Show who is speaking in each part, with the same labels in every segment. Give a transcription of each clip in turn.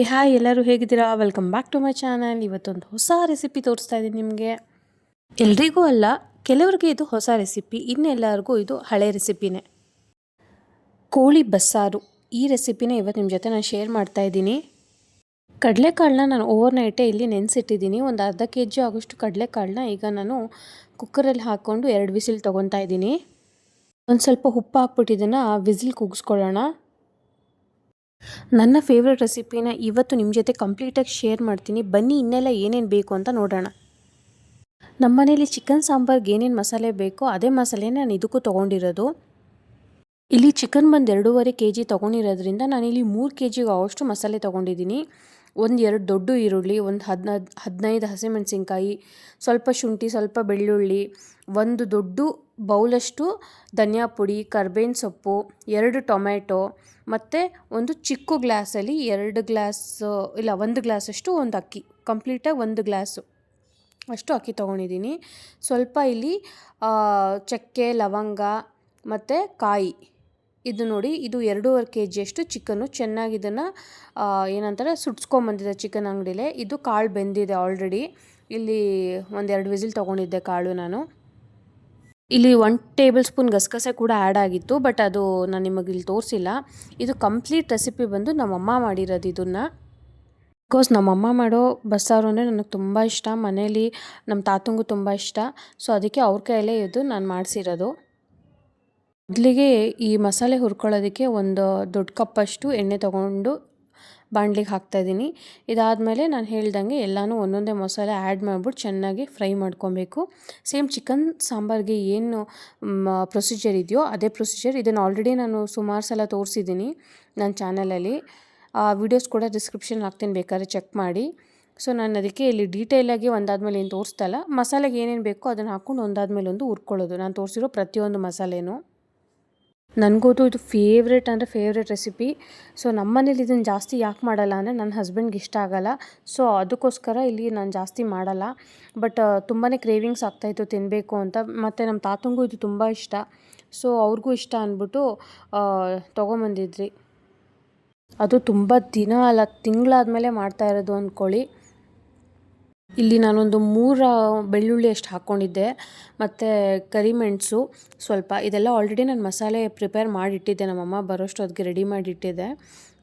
Speaker 1: Hi ಎಲ್ಲರೂ ಹೇಗಿದ್ದೀರಾ? Welcome back to my channel ಇವತ್ತೊಂದು ಹೊಸ ರೆಸಿಪಿ ತೋರಿಸ್ತಾ ಇದ್ದೀನಿ ನಿಮಗೆ. ಎಲ್ರಿಗೂ ಅಲ್ಲ, ಕೆಲವರಿಗೆ ಇದು ಹೊಸ ರೆಸಿಪಿ ಇನ್ನೆಲ್ಲರಿಗೂ ಇದು ಹಳೆ ರೆಸಿಪಿನೇ ಕೋಳಿ ಬಸ್ಸಾರು, ಈ ರೆಸಿಪಿನೇ ಇವತ್ತು ನಿಮ್ಮ ಜೊತೆ ನಾನು ಶೇರ್ ಮಾಡ್ತಾ ಇದ್ದೀನಿ. ಕಡಲೆಕಾಳನ್ನ ನಾನು ಓವರ್ ನೈಟೇ ಇಲ್ಲಿ ನೆನೆಸಿಟ್ಟಿದ್ದೀನಿ. ಒಂದು ಅರ್ಧ ಕೆ ಜಿ ಆಗೋಷ್ಟು ಕಡಲೆಕಾಳನ್ನ ಈಗ ನಾನು ಕುಕ್ಕರಲ್ಲಿ ಹಾಕ್ಕೊಂಡು ಎರಡು ವಿಸಿಲ್ ತೊಗೊತಾ ಇದ್ದೀನಿ. ಒಂದು ಸ್ವಲ್ಪ ಉಪ್ಪು ಹಾಕ್ಬಿಟ್ಟು ಇದನ್ನು ವಿಸಿಲ್ ಕೂಗಿಸ್ಕೊಳ್ಳೋಣ. ನನ್ನ ಫೇವ್ರೆಟ್ ರೆಸಿಪಿನ ಇವತ್ತು ನಿಮ್ಮ ಜೊತೆ ಕಂಪ್ಲೀಟಾಗಿ ಶೇರ್ ಮಾಡ್ತೀನಿ. ಬನ್ನಿ, ಇನ್ನೆಲ್ಲ ಏನೇನು ಬೇಕು ಅಂತ ನೋಡೋಣ. ನಮ್ಮ ಮನೇಲಿ ಚಿಕನ್ ಸಾಂಬಾರ್ಗೆ ಏನೇನು ಮಸಾಲೆ ಬೇಕೋ ಅದೇ ಮಸಾಲೆ ನಾನು ಇದಕ್ಕೂ ತೊಗೊಂಡಿರೋದು. ಇಲ್ಲಿ ಚಿಕನ್ ಬಂದು ಎರಡೂವರೆ ಕೆ ಜಿ ತೊಗೊಂಡಿರೋದ್ರಿಂದ ನಾನಿಲ್ಲಿ ಮೂರು ಕೆ ಜಿಗೆ ಆಗೋಷ್ಟು ಮಸಾಲೆ ತೊಗೊಂಡಿದ್ದೀನಿ. ಒಂದು ಎರಡು ದೊಡ್ಡ ಈರುಳ್ಳಿ, ಒಂದು ಹದಿನೈದು ಹದಿನೈದು ಹಸಿಮೆಣಸಿನ್ಕಾಯಿ, ಸ್ವಲ್ಪ ಶುಂಠಿ, ಸ್ವಲ್ಪ ಬೆಳ್ಳುಳ್ಳಿ, ಒಂದು ದೊಡ್ಡ ಬೌಲಷ್ಟು ಧನಿಯಾ ಪುಡಿ, ಕರ್ಬೇವಿನ ಸೊಪ್ಪು, ಎರಡು ಟೊಮೆಟೊ ಮತ್ತು ಒಂದು ಚಿಕ್ಕ ಗ್ಲಾಸಲ್ಲಿ ಎರಡು ಗ್ಲಾಸ್, ಇಲ್ಲ ಒಂದು ಗ್ಲಾಸಷ್ಟು ಒಂದು ಅಕ್ಕಿ ಕಂಪ್ಲೀಟಾಗಿ ಒಂದು ಗ್ಲಾಸು. ಅಷ್ಟು ಅಕ್ಕಿ ತೊಗೊಂಡಿದ್ದೀನಿ. ಸ್ವಲ್ಪ ಇಲ್ಲಿ ಚಕ್ಕೆ, ಲವಂಗ ಮತ್ತು ಕಾಯಿ. ಇದು ನೋಡಿ, ಇದು ಎರಡೂವರೆ ಕೆ ಜಿಯಷ್ಟು ಚಿಕನ್ನು ಚೆನ್ನಾಗಿ ಇದನ್ನು ಏನಂತಾರೆ, ಸುಟ್ಸ್ಕೊಂಬಂದಿದೆ ಚಿಕನ್ ಅಂಗಡಿಲೆ. ಇದು ಕಾಳು ಬೆಂದಿದೆ ಆಲ್ರೆಡಿ ಇಲ್ಲಿ ಒಂದೆರಡು ವಿಸಿಲ್ ತೊಗೊಂಡಿದ್ದೆ ಕಾಳು ನಾನು. ಇಲ್ಲಿ ಒನ್ ಟೇಬಲ್ ಸ್ಪೂನ್ ಗಸಗಸೆ ಕೂಡ ಆ್ಯಡ್ ಆಗಿತ್ತು ಬಟ್ ಅದು ನಾನು ನಿಮಗೆ ಇಲ್ಲಿ ತೋರಿಸಿಲ್ಲ. ಇದು ಕಂಪ್ಲೀಟ್ ರೆಸಿಪಿ ಬಂದು ನಮ್ಮಮ್ಮ ಮಾಡಿರೋದು ಇದನ್ನು. ಬಿಕಾಸ್ ನಮ್ಮಮ್ಮ ಮಾಡೋ ಬಸ್ಸಾರು ಅಂದರೆ ನನಗೆ ತುಂಬ ಇಷ್ಟ. ಮನೇಲಿ ನಮ್ಮ ತಾತಂಗೂ ತುಂಬ ಇಷ್ಟ. ಸೊ ಅದಕ್ಕೆ ಅವ್ರ ಕೈಯಲ್ಲೇ ಇದು ನಾನು ಮಾಡಿಸಿರೋದು. ಮೊದಲಿಗೆ ಈ ಮಸಾಲೆ ಹುರ್ಕೊಳ್ಳೋದಕ್ಕೆ ಒಂದು ದೊಡ್ಡ ಕಪ್ಪಷ್ಟು ಎಣ್ಣೆ ತೊಗೊಂಡು ಬಾಣಲಿಗೆ ಹಾಕ್ತಾಯಿದ್ದೀನಿ ಇದಾದಮೇಲೆ ನಾನು ಹೇಳ್ದಂಗೆ ಎಲ್ಲನೂ ಒಂದೊಂದೇ ಮಸಾಲೆ ಆ್ಯಡ್ ಮಾಡಿಬಿಟ್ಟು ಚೆನ್ನಾಗಿ ಫ್ರೈ ಮಾಡ್ಕೊಬೇಕು. ಸೇಮ್ ಚಿಕನ್, ಸಾಂಬಾರಿಗೆ ಏನು ಪ್ರೊಸೀಜರ್ ಇದೆಯೋ ಅದೇ ಪ್ರೊಸೀಜರ್ ಇದನ್ನು ಆಲ್ರೆಡಿ ನಾನು ಸುಮಾರು ಸಲ ತೋರಿಸಿದ್ದೀನಿ ನನ್ನ ಚಾನಲಲ್ಲಿ. ಆ ವಿಡಿಯೋಸ್ ಕೂಡ ಡಿಸ್ಕ್ರಿಪ್ಷನ್ ಹಾಕ್ತೀನಿ, ಬೇಕಾದ್ರೆ ಚೆಕ್ ಮಾಡಿ. ಸೊ ನಾನು ಅದಕ್ಕೆ ಇಲ್ಲಿ ಡೀಟೇಲಾಗಿ ಒಂದಾದ್ಮೇಲೆ ಏನು ತೋರಿಸ್ತಲ್ಲ ಮಸಾಲೆಗೆ ಏನೇನು ಬೇಕೋ ಅದನ್ನು ಹಾಕ್ಕೊಂಡು ಒಂದಾದ್ಮೇಲೆ ಒಂದು ಹುರ್ಕೊಳ್ಳೋದು. ನಾನು ತೋರಿಸಿರೋ ಪ್ರತಿಯೊಂದು ಮಸಾಲೆನೂ. ನನಗಂತೂ ಇದು ಫೇವ್ರೇಟ್ ಅಂದರೆ ಫೇವ್ರೇಟ್ ರೆಸಿಪಿ ಸೊ ನಮ್ಮ ಮನೇಲಿ ಇದನ್ನು ಜಾಸ್ತಿ ಯಾಕೆ ಮಾಡಲ್ಲ ಅಂದರೆ ನನ್ನ ಹಸ್ಬೆಂಡ್ಗೆ ಇಷ್ಟ ಆಗಲ್ಲ. ಸೊ ಅದಕ್ಕೋಸ್ಕರ ಇಲ್ಲಿ ನಾನು ಜಾಸ್ತಿ ಮಾಡಲ್ಲ. ಬಟ್ ತುಂಬಾ ಕ್ರೇವಿಂಗ್ಸ್ ಆಗ್ತಾಯಿತ್ತು ತಿನ್ನಬೇಕು ಅಂತ. ಮತ್ತು ನಮ್ಮ ತಾತಂಗೂ ಇದು ತುಂಬ ಇಷ್ಟ. ಸೊ ಅವ್ರಿಗೂ ಇಷ್ಟ ಅಂದ್ಬಿಟ್ಟು ತೊಗೊಂಬಂದಿದ್ರಿ ಅದು ತುಂಬ ದಿನ ಅಲ್ಲ, ತಿಂಗಳಾದ್ಮೇಲೆ ಮಾಡ್ತಾ ಇರೋದು ಅಂದ್ಕೊಳ್ಳಿ ಇಲ್ಲಿ ನಾನೊಂದು ಮೂರು ಬೆಳ್ಳುಳ್ಳಿ ಅಷ್ಟು ಹಾಕ್ಕೊಂಡಿದ್ದೆ, ಮತ್ತು ಕರಿಮೆಣಸು ಸ್ವಲ್ಪ, ಇದೆಲ್ಲ ಆಲ್ರೆಡಿ ನಾನು ಮಸಾಲೆ ಪ್ರಿಪೇರ್ ಮಾಡಿಟ್ಟಿದ್ದೆ ನಮ್ಮಮ್ಮ ಬರೋಷ್ಟೊತ್ತಿಗೆ ರೆಡಿ ಮಾಡಿಟ್ಟಿದ್ದೆ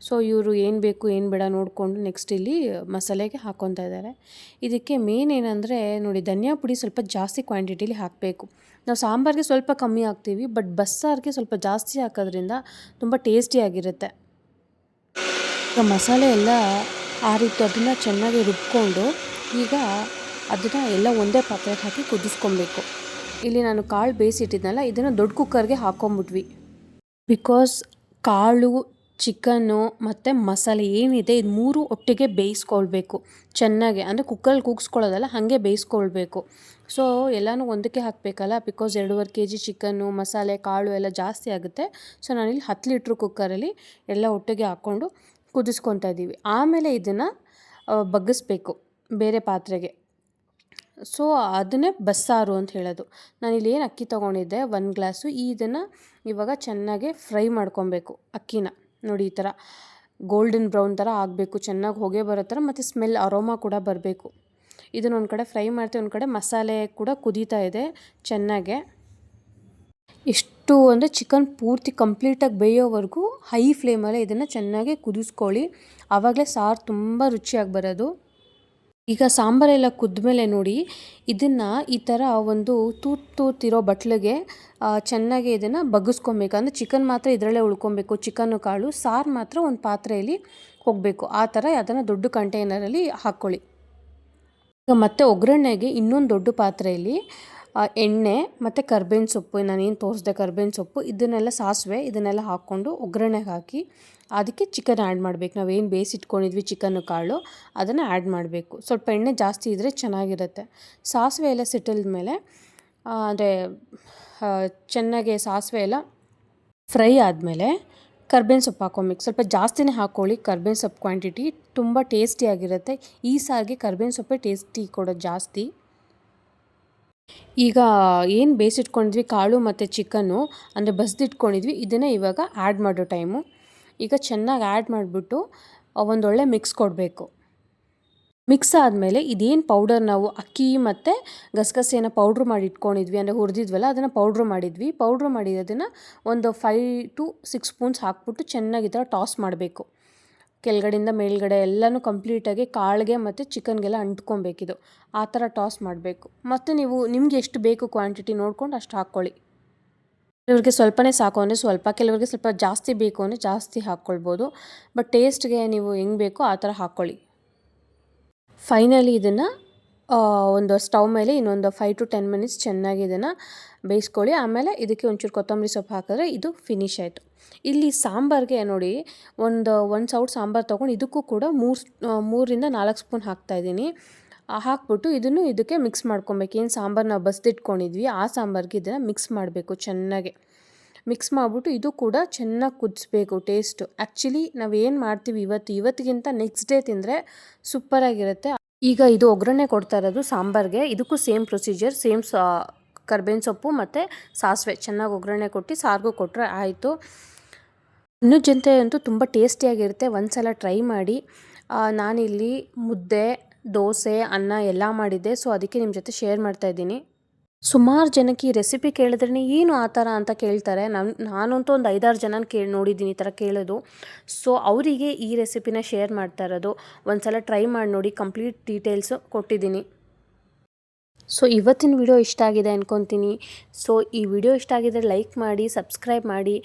Speaker 1: ಸೊ ಇವರು ಏನು ಬೇಕು, ಏನು ಬೇಡ ನೋಡಿಕೊಂಡು ನೆಕ್ಸ್ಟ್ ಇಲ್ಲಿ ಮಸಾಲೆಗೆ ಹಾಕ್ಕೊತಾ ಇದ್ದಾರೆ. ಇದಕ್ಕೆ ಮೇನ್ ಏನಂದರೆ, ನೋಡಿ ಧನಿಯಾ ಪುಡಿ ಸ್ವಲ್ಪ ಜಾಸ್ತಿ ಕ್ವಾಂಟಿಟಿಲಿ ಹಾಕಬೇಕು. ನಾವು ಸಾಂಬಾರಿಗೆ ಸ್ವಲ್ಪ ಕಮ್ಮಿ ಹಾಕ್ತೀವಿ ಬಟ್ ಬಸ್ಸಾರಿಗೆ ಸ್ವಲ್ಪ ಜಾಸ್ತಿ ಹಾಕೋದ್ರಿಂದ ತುಂಬ ಟೇಸ್ಟಿಯಾಗಿರುತ್ತೆ ಮಸಾಲೆ ಎಲ್ಲ ಆ ರೀತಿ ಅದನ್ನು ಚೆನ್ನಾಗಿ ರುಬ್ಕೊಂಡು ಈಗ ಅದನ್ನು ಎಲ್ಲ ಒಂದೇ ಪಾತ್ರೆಗೆ ಹಾಕಿ ಕುದಿಸ್ಕೊಬೇಕು. ಇಲ್ಲಿ ನಾನು ಕಾಳು ಬೇಯಿಸಿಟ್ಟಿದ್ನಲ್ಲ, ಇದನ್ನು ದೊಡ್ಡ ಕುಕ್ಕರ್ಗೆ ಹಾಕೊಂಬಿಟ್ವಿ. ಬಿಕಾಸ್ ಕಾಳು ಚಿಕನ್ನು ಮತ್ತು ಮಸಾಲೆ ಏನಿದೆ, ಇದು ಮೂರು ಒಟ್ಟಿಗೆ ಬೇಯಿಸ್ಕೊಳ್ಬೇಕು. ಚೆನ್ನಾಗಿ, ಅಂದರೆ ಕುಕ್ಕರಲ್ಲಿ ಕೂಗಿಸ್ಕೊಳ್ಳೋದಲ್ಲ, ಹಾಗೆ ಬೇಯಿಸ್ಕೊಳ್ಬೇಕು. ಸೊ ಎಲ್ಲನೂ ಒಂದಕ್ಕೆ ಹಾಕಬೇಕಲ್ಲ ಬಿಕಾಸ್ ಎರಡೂವರೆ ಕೆ ಜಿ ಚಿಕನ್ನು ಮಸಾಲೆ, ಕಾಳು ಎಲ್ಲ ಜಾಸ್ತಿ ಆಗುತ್ತೆ. ಸೊ ನಾನಿಲ್ಲಿ ಹತ್ತು ಲೀಟ್ರ್ ಕುಕ್ಕರಲ್ಲಿ ಎಲ್ಲ ಒಟ್ಟಿಗೆ ಹಾಕ್ಕೊಂಡು ಕುದಿಸ್ಕೊತಾ ಇದ್ದೀವಿ. ಆಮೇಲೆ ಇದನ್ನು ಬಗ್ಗಿಸ್ಬೇಕು. ಬೇರೆ ಪಾತ್ರೆಗೆ. ಸೊ ಅದನ್ನೇ ಬಸ್ಸಾರು ಅಂತ ಹೇಳೋದು. ನಾನಿಲ್ಲಿ ಏನು ಅಕ್ಕಿ ತೊಗೊಂಡಿದ್ದೆ? ಒಂದು ಗ್ಲಾಸು. ಇದನ್ನು ಇವಾಗ ಚೆನ್ನಾಗಿ ಫ್ರೈ ಮಾಡ್ಕೊಬೇಕು. ಅಕ್ಕಿನ. ನೋಡಿ, ಈ ಥರ ಗೋಲ್ಡನ್ ಬ್ರೌನ್ ಥರ ಆಗಬೇಕು. ಚೆನ್ನಾಗಿ ಹೊಗೆ ಬರೋ ಥರ ಮತ್ತು ಸ್ಮೆಲ್ ಅರೋಮಾ ಕೂಡ ಬರಬೇಕು. ಇದನ್ನ ಒಂದು ಕಡೆ ಫ್ರೈ ಮಾಡ್ತೀವಿ ಒಂದು ಕಡೆ ಮಸಾಲೆ ಕೂಡ ಕುದೀತಾ ಇದೆ ಚೆನ್ನಾಗೆ. ಇಷ್ಟು ಅಂದರೆ ಚಿಕನ್ ಪೂರ್ತಿ ಕಂಪ್ಲೀಟಾಗಿ ಬೇಯೋವರೆಗೂ ಹೈ ಫ್ಲೇಮಲ್ಲೇ ಇದನ್ನು ಚೆನ್ನಾಗಿ ಕುದಿಸ್ಕೊಳ್ಳಿ. ಆವಾಗಲೇ ಸಾರು ತುಂಬ ರುಚಿಯಾಗಿ ಬರೋದು. ಈಗ ಸಾಂಬಾರೆಲ್ಲ ಕುದ್ಮೇಲೆ ನೋಡಿ, ಇದನ್ನು ಈ ಥರ ಒಂದು ತೂತ್ ತೂತಿರೋ ಬಟ್ಲಿಗೆ ಚೆನ್ನಾಗಿ ಇದನ್ನು ಬಗ್ಗಿಸ್ಕೊಬೇಕು. ಅಂದರೆ ಚಿಕನ್ ಮಾತ್ರ ಇದರಲ್ಲೇ ಉಳ್ಕೊಬೇಕು. ಚಿಕನ್ನು ಕಾಳು, ಸಾರು ಮಾತ್ರ ಒಂದು ಪಾತ್ರೆಯಲ್ಲಿ ಹೋಗಬೇಕು. ಆ ಥರ ಅದನ್ನು ದೊಡ್ಡ ಕಂಟೈನರಲ್ಲಿ ಹಾಕ್ಕೊಳ್ಳಿ ಈಗ ಮತ್ತೆ ಒಗ್ಗರಣೆಗೆ ಇನ್ನೊಂದು ದೊಡ್ಡ ಪಾತ್ರೆಯಲ್ಲಿ ಎಣ್ಣೆ ಮತ್ತು ಕರ್ಬೇವಿನ ಸೊಪ್ಪು, ನಾನೇನು ತೋರಿಸ್ದೆ ಕರ್ಬೇವಿನ ಸೊಪ್ಪು, ಇದನ್ನೆಲ್ಲ ಸಾಸಿವೆ, ಇದನ್ನೆಲ್ಲ ಹಾಕ್ಕೊಂಡು ಒಗ್ಗರಣೆಗೆ ಹಾಕಿ ಅದಕ್ಕೆ ಚಿಕನ್ ಆ್ಯಡ್ ಮಾಡಬೇಕು. ನಾವೇನು ಬೇಯಿಸಿಟ್ಕೊಂಡಿದ್ವಿ ಚಿಕನ್ ಕಾಳು, ಅದನ್ನು ಆ್ಯಡ್ ಮಾಡಬೇಕು. ಸ್ವಲ್ಪ ಎಣ್ಣೆ ಜಾಸ್ತಿ ಇದ್ದರೆ ಚೆನ್ನಾಗಿರುತ್ತೆ. ಸಾಸಿವೆ ಎಲ್ಲ ಸಿಟ್ಟಿದ ಮೇಲೆ ಅಂದರೆ ಚೆನ್ನಾಗಿ ಸಾಸಿವೆ ಎಲ್ಲ ಫ್ರೈ ಆದಮೇಲೆ ಕರ್ಬೇವಿನ ಸೊಪ್ಪು ಹಾಕೊಬೇಕು ಸ್ವಲ್ಪ ಜಾಸ್ತಿನೇ ಹಾಕ್ಕೊಳ್ಳಿ. ಕರ್ಬೇವಿನ ಸೊಪ್ಪು ಕ್ವಾಂಟಿಟಿ ತುಂಬ ಟೇಸ್ಟಿಯಾಗಿರುತ್ತೆ ಈ ಸಾರಿಗೆ ಕರ್ಬೇವಿನ ಸೊಪ್ಪೇ ಟೇಸ್ಟಿ ಕೊಡೋದು ಜಾಸ್ತಿ. ಈಗ ಏನು ಬೇಯಿಸಿಟ್ಕೊಂಡಿದ್ವಿ ಕಾಳು ಮತ್ತು ಚಿಕನ್ನು ಅಂದರೆ ಬಸ್ದಿಟ್ಕೊಂಡಿದ್ವಿ ಇದನ್ನು ಇವಾಗ ಆ್ಯಡ್ ಮಾಡೋ ಟೈಮು ಈಗ ಚೆನ್ನಾಗಿ ಆ್ಯಡ್ ಮಾಡಿಬಿಟ್ಟು ಒಂದೊಳ್ಳೆ ಮಿಕ್ಸ್ ಕೊಡಬೇಕು. ಮಿಕ್ಸ್ ಆದಮೇಲೆ ಇದೇನು ಪೌಡರ್ ನಾವು ಅಕ್ಕಿ ಮತ್ತು ಗಸಗಸೆಯನ್ನ ಪೌಡ್ರ್ ಮಾಡಿ ಇಟ್ಕೊಂಡಿದ್ವಿ. ಅಂದರೆ ಹುರಿದಿದ್ವಲ್ಲ, ಅದನ್ನು ಪೌಡ್ರ್ ಮಾಡಿದ್ವಿ. ಪೌಡ್ರ್ ಮಾಡಿದ್ದನ್ನು ಒಂದು ಫೈವ್ ಟು ಸಿಕ್ಸ್ ಸ್ಪೂನ್ಸ್ ಹಾಕ್ಬಿಟ್ಟು ಚೆನ್ನಾಗಿ ಈ ಥರ ಟಾಸ್ ಮಾಡಬೇಕು. ಕೆಳಗಡೆಯಿಂದ ಮೇಲ್ಗಡೆ ಎಲ್ಲನೂ ಕಂಪ್ಲೀಟಾಗಿ ಕಾಳಿಗೆ ಮತ್ತು ಚಿಕನ್ಗೆಲ್ಲ ಅಂಟ್ಕೊಬೇಕಿದು. ಆ ಥರ ಟಾಸ್ ಮಾಡಬೇಕು. ಮತ್ತು ನೀವು ನಿಮ್ಗೆ ಎಷ್ಟು ಬೇಕು ಕ್ವಾಂಟಿಟಿ ನೋಡ್ಕೊಂಡು ಅಷ್ಟು ಹಾಕ್ಕೊಳ್ಳಿ. ಕೆಲವರಿಗೆ ಸ್ವಲ್ಪನೇ ಸಾಕು ಅಂದರೆ ಸ್ವಲ್ಪ, ಕೆಲವರಿಗೆ ಸ್ವಲ್ಪ ಜಾಸ್ತಿ ಬೇಕು ಅಂದರೆ ಜಾಸ್ತಿ ಹಾಕ್ಕೊಳ್ಬೋದು. ಬಟ್ ಟೇಸ್ಟ್ಗೆ ನೀವು ಹೆಂಗೆ ಬೇಕೋ ಆ ಥರ ಹಾಕ್ಕೊಳ್ಳಿ. ಫೈನಲಿ ಇದನ್ನು ಒಂದು ಸ್ಟವ್ ಮೇಲೆ ಇನ್ನೊಂದು ಫೈವ್ ಟು ಟೆನ್ ಮಿನಿಟ್ಸ್ ಚೆನ್ನಾಗಿ ಇದನ್ನು ಬೇಯಿಸ್ಕೊಳ್ಳಿ. ಆಮೇಲೆ ಇದಕ್ಕೆ ಒಂಚೂರು ಕೊತ್ತಂಬರಿ ಸೊಪ್ಪು ಹಾಕಿದ್ರೆ ಇದು ಫಿನಿಶ್ ಆಯಿತು. ಇಲ್ಲಿ ಸಾಂಬಾರಿಗೆ ನೋಡಿ, ಒಂದು ಒಂದು ಸೌಟ್ ಸಾಂಬಾರು ತೊಗೊಂಡು ಇದಕ್ಕೂ ಕೂಡ ಮೂರು ಮೂರಿಂದ ನಾಲ್ಕು ಸ್ಪೂನ್ ಹಾಕ್ತಾಯಿದ್ದೀನಿ ಹಾಕ್ಬಿಟ್ಟು ಇದನ್ನು ಇದಕ್ಕೆ ಮಿಕ್ಸ್ ಮಾಡ್ಕೊಬೇಕು. ಏನು ಸಾಂಬಾರು ನಾವು ಬಸ್ದಿಟ್ಕೊಂಡಿದ್ವಿ, ಆ ಸಾಂಬಾರಿಗೆ ಇದನ್ನು ಮಿಕ್ಸ್ ಮಾಡಬೇಕು ಚೆನ್ನಾಗಿ. ಮಿಕ್ಸ್ ಮಾಡಿಬಿಟ್ಟು ಇದು ಕೂಡ ಚೆನ್ನಾಗಿ ಕುದಿಸ್ಬೇಕು ಟೇಸ್ಟು ಆ್ಯಕ್ಚುಲಿ ನಾವು ಏನು ಮಾಡ್ತೀವಿ ಇವತ್ತು, ಇವತ್ತಿಗಿಂತ ನೆಕ್ಸ್ಟ್ ಡೇ ತಿಂದರೆ ಸೂಪರಾಗಿರುತ್ತೆ ಈಗ ಇದು ಒಗ್ಗರಣೆ ಕೊಡ್ತಾ ಇರೋದು ಸಾಂಬಾರಿಗೆ. ಇದಕ್ಕೂ ಸೇಮ್ ಪ್ರೊಸೀಜರ್ ಸೇಮ್ ಸಾ, ಕರ್ಬೇವಿನ ಸೊಪ್ಪು ಮತ್ತು ಸಾಸಿವೆ. ಚೆನ್ನಾಗಿ ಒಗ್ಗರಣೆ ಕೊಟ್ಟು ಸಾರಿಗೂ ಕೊಟ್ಟರೆ ಆಯಿತು. ಇನ್ನು ಜನತೆ ಅಂತೂ ತುಂಬ ಟೇಸ್ಟಿಯಾಗಿರುತ್ತೆ ಒಂದು ಸಲ ಟ್ರೈ ಮಾಡಿ. ನಾನಿಲ್ಲಿ ಮುದ್ದೆ, ದೋಸೆ, ಅನ್ನ ಎಲ್ಲ ಮಾಡಿದ್ದೆ. ಸೊ ಅದಕ್ಕೆ ನಿಮ್ಮ ಜೊತೆ ಶೇರ್ ಮಾಡ್ತಾಯಿದ್ದೀನಿ ಸುಮಾರು ಜನಕ್ಕೆ ಈ ರೆಸಿಪಿ ಕೇಳಿದ್ರೆ ಏನು ಆ ಥರ ಅಂತ ಕೇಳ್ತಾರೆ. ನಾನು ನಾನಂತೂ ಒಂದು ಐದಾರು ಜನನ ಕೇಳಿ, ನೋಡಿದ್ದೀನಿ ಈ ಥರ ಕೇಳೋದು. ಸೊ ಅವರಿಗೆ ಈ ರೆಸಿಪಿನ ಶೇರ್ ಮಾಡ್ತಾ ಇರೋದು. ಒಂದು ಸಲ ಟ್ರೈ ಮಾಡಿ, ನೋಡಿ ಕಂಪ್ಲೀಟ್ ಡೀಟೇಲ್ಸು ಕೊಟ್ಟಿದ್ದೀನಿ. ಸೊ ಇವತ್ತಿನ ವಿಡಿಯೋ ಇಷ್ಟ ಆಗಿದೆ ಅಂದ್ಕೊತೀನಿ ಸೊ ಈ ವಿಡಿಯೋ ಇಷ್ಟ ಆಗಿದ್ರೆ ಲೈಕ್ ಮಾಡಿ ಸಬ್ಸ್ಕ್ರೈಬ್ ಮಾಡಿ.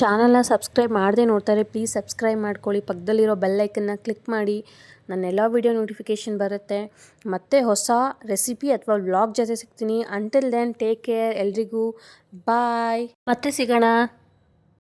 Speaker 1: ಚಾನಲ್ನ ಸಬ್ಸ್ಕ್ರೈಬ್ ಮಾಡದೆ ನೋಡ್ತಾರೆ. ಪ್ಲೀಸ್ ಸಬ್ಸ್ಕ್ರೈಬ್ ಮಾಡ್ಕೊಳ್ಳಿ. ಪಕ್ಕದಲ್ಲಿರೋ ಬೆಲ್ಲೈಕನ್ನ ಕ್ಲಿಕ್ ಮಾಡಿ. ನನ್ನೆಲ್ಲ ವಿಡಿಯೋ ನೋಟಿಫಿಕೇಷನ್ ಬರುತ್ತೆ. ಮತ್ತೆ ಹೊಸ ರೆಸಿಪಿ ಅಥವಾ ವ್ಲಾಗ್ ಜೊತೆ ಸಿಗ್ತೀನಿ. ಅಂಟಿಲ್ ದೆನ್ ಟೇಕ್ ಕೇರ್ ಎಲ್ರಿಗೂ ಬಾಯ್ ಮತ್ತೆ ಸಿಗೋಣ.